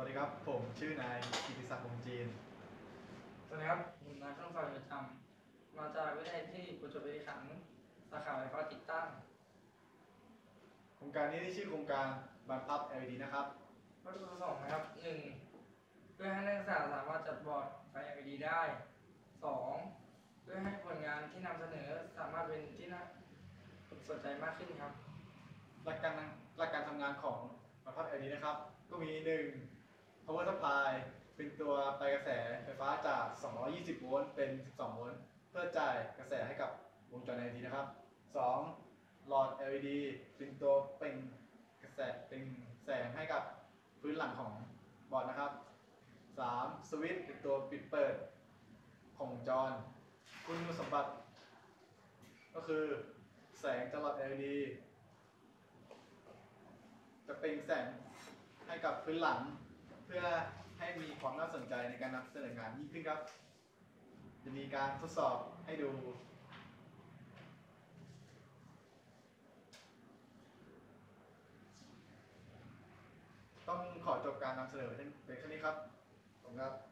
วัสดีครับ ผมชื่อนายกิติศักดิ์วงศ์จีน สวัสดีครับผมนายช่างไฟประจำมาจากวิทยาลัยที่ประจวบคีรีขันธ์สาขาไฟฟ้าติดตั้ง โครงการนี้ชื่อโครงการบรรพับ LED นะครับวัตถุประสงค์นะครับหนึ่งเพื่อให้นักศึกษาสามารถจัดบอร์ดไฟ LED ได้สองเพื่อให้ผลงานที่นำเสนอสามารถเป็นที่น่าสนใจมากขึ้นครับ หลักการหลักการทำงานของบรรพับ LED นะครับ ก็มี1 power supply เป็นตัวไปกระแสไฟฟ้าจาก 220 โวลต์เป็น 12 โวลต์เพื่อจ่ายกระแสให้กับวงจร LED นะครับ 2 หลอด LED เป็นตัวเป็นกระแสเป็นแสงให้กับพื้นหลังของบอร์ดนะครับ 3. สวิตช์เป็นตัวปิดเปิดของวงจร คุณสมบัติ ก็คือแสงจากหลอด LED จะเป็นแสงให้กับพื้นหลัง เพื่อให้มีความน่าสนใจในการนำเสนองานยิ่งขึ้นครับ จะมีการทดสอบให้ดูต้องขอจบการนำเสนอเป็นแค่นี้ครับ ขอบคุณครับ